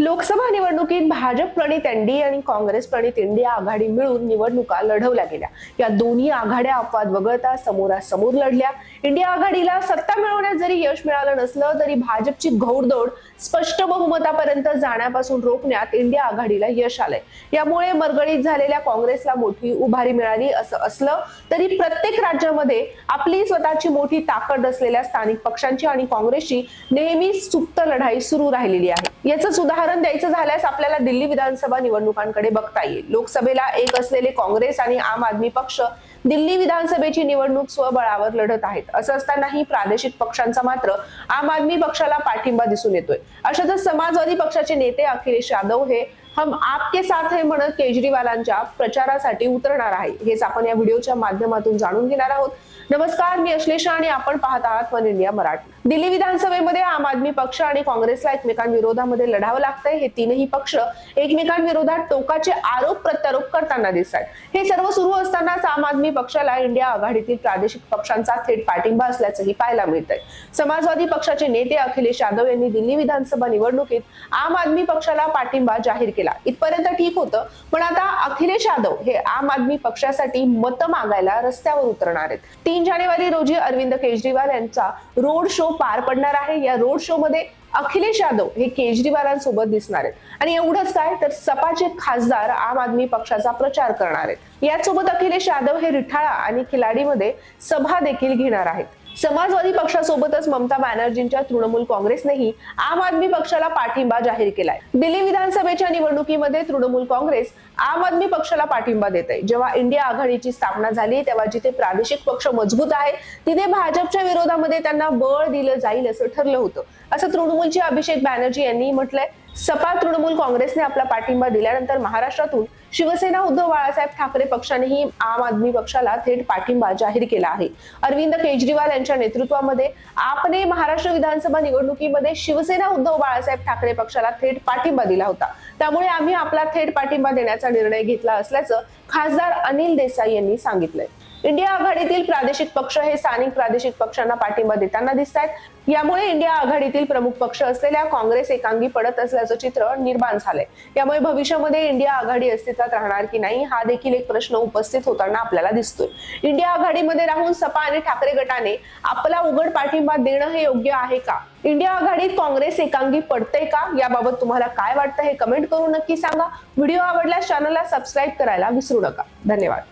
लोकसभा निवडणुकीत भाजप प्रणित एनडीए आणि काँग्रेस प्रणित इंडिया आघाडी मिळून निवडणुका लढवल्या गेल्या. या दोन्ही आघाड्या अपवाद वगळता समोरासमोर लढल्या. इंडिया आघाडीला सत्ता मिळवण्यात जरी यश मिळालं नसलं तरी भाजपची घौडदौड स्पष्ट बहुमतापर्यंत जाण्यापासून रोखण्यात इंडिया आघाडीला यश आलंय. यामुळे मरगळीत झालेल्या काँग्रेसला मोठी उभारी मिळाली असं असलं तरी प्रत्येक राज्यामध्ये आपली स्वतःची मोठी ताकद असलेल्या स्थानिक पक्षांची आणि काँग्रेसची नेहमी सुप्त लढाई सुरू राहिलेली आहे. याचं उदाहरण द्यायचं झाल्यास आपल्याला दिल्ली विधानसभा निवडणुकांकडे बघता येईल. लोकसभेला एक असलेले काँग्रेस आणि आम आदमी पक्ष दिल्ली विधानसभेची निवडणूक स्वबळावर लढत आहेत. असं असतानाही प्रादेशिक पक्षांचा मात्र आम आदमी पक्षाला पाठिंबा दिसून येतोय. अशातच समाजवादी पक्षाचे नेते अखिलेश यादव हे हम आपके साथ हे म्हणत केजरीवालांच्या प्रचारासाठी उतरणार आहे. हेच आपण या व्हिडिओच्या माध्यमातून जाणून घेणार आहोत. नमस्कार मी अश्लेषा आणि आपण पाहत आहात वन इंडिया मराठी. दिल्ली विधानसभेमध्ये आम आदमी पक्ष आणि काँग्रेसला एकमेकांविरोधामध्ये लढावं लागतंय. हे तीनही पक्ष एकमेकांविरोधात टोकाचे आरोप प्रत्यारोप करताना दिसतात हे सर्व सुरू असतानाच आम आदमी पक्षाला इंडिया आघाडीतील प्रादेशिक पक्षांचा थेट पाठिंबा असल्याचंही पाहायला मिळतंय. समाजवादी पक्षाचे नेते अखिलेश यादव यांनी दिल्ली विधानसभा निवडणुकीत आम आदमी पक्षाला पाठिंबा जाहीर केला. इथपर्यंत ठीक होतं. पण आता अखिलेश यादव हे आम आदमी पक्षासाठी मतं मागायला रस्त्यावर उतरणार आहेत. तीन जानेवारी रोजी अरविंद केजरीवाल यांचा रोड शो पार पडणार आहे. या रोड शो मध्ये अखिलेश यादव हे केजरीवालांसोबत दिसणार आहेत. आणि एवढंच काय तर सपाचे खासदार आम आदमी पक्षाचा प्रचार करणार आहेत. याचसोबत अखिलेश यादव हे रिठाळा आणि खिलाडीमध्ये सभा देखील घेणार आहेत. समाजवादी पक्षासोबतच ममता बॅनर्जींच्या तृणमूल काँग्रेसनेही आम आदमी पक्षाला पाठिंबा जाहीर केलाय. दिल्ली विधानसभेच्या निवडणुकीमध्ये तृणमूल काँग्रेस आम आदमी पक्षाला पाठिंबा देत आहे जेव्हा इंडिया आघाडीची स्थापना झाली तेव्हा जिथे प्रादेशिक पक्ष मजबूत आहे तिथे भाजपच्या विरोधामध्ये त्यांना बळ दिलं जाईल असं ठरलं होतं. असं तृणमूलचे अभिषेक बॅनर्जी यांनी म्हटलंय. सपा तृणमूल काँग्रेसने आपला पाठिंबा दिल्यानंतर महाराष्ट्रातून शिवसेना उद्धव बाळासाहेब ठाकरे पक्षानेही आम आदमी पक्षाला थेट पाठिंबा जाहीर केला आहे. अरविंद केजरीवाल यांच्या नेतृत्वामध्ये आपने महाराष्ट्र विधानसभा निवडणुकीमध्ये शिवसेना उद्धव बाळासाहेब ठाकरे पक्षाला थेट पाठिंबा दिला होता. त्यामुळे आम्ही आपला थेट पाठिंबा देण्याचा निर्णय घेतला असल्याचं खासदार अनिल देसाई यांनी सांगितलंय. इंडिया आघाडीतील प्रादेशिक पक्ष हे स्थानिक प्रादेशिक पक्षांना पाठिंबा देताना दिसत आहेत यामुळे इंडिया आघाडीतील प्रमुख पक्ष असलेल्या काँग्रेस एकांगी पडत असल्याचं चित्र निर्माण झालंय. यामुळे भविष्यामध्ये इंडिया आघाडी अस्तित्वात राहणार की नाही हा देखील एक प्रश्न उपस्थित होताना आपल्याला दिसतोय. इंडिया आघाडीमध्ये राहून सपा आणि ठाकरे गटाने आपला उघड पाठिंबा देणं हे योग्य आहे का? इंडिया आघाडीत काँग्रेस एकांगी पडते का? याबाबत तुम्हाला काय वाटतं हे कमेंट करून नक्की सांगा. व्हिडिओ आवडल्यास चॅनलला सबस्क्राईब करायला विसरू नका. धन्यवाद.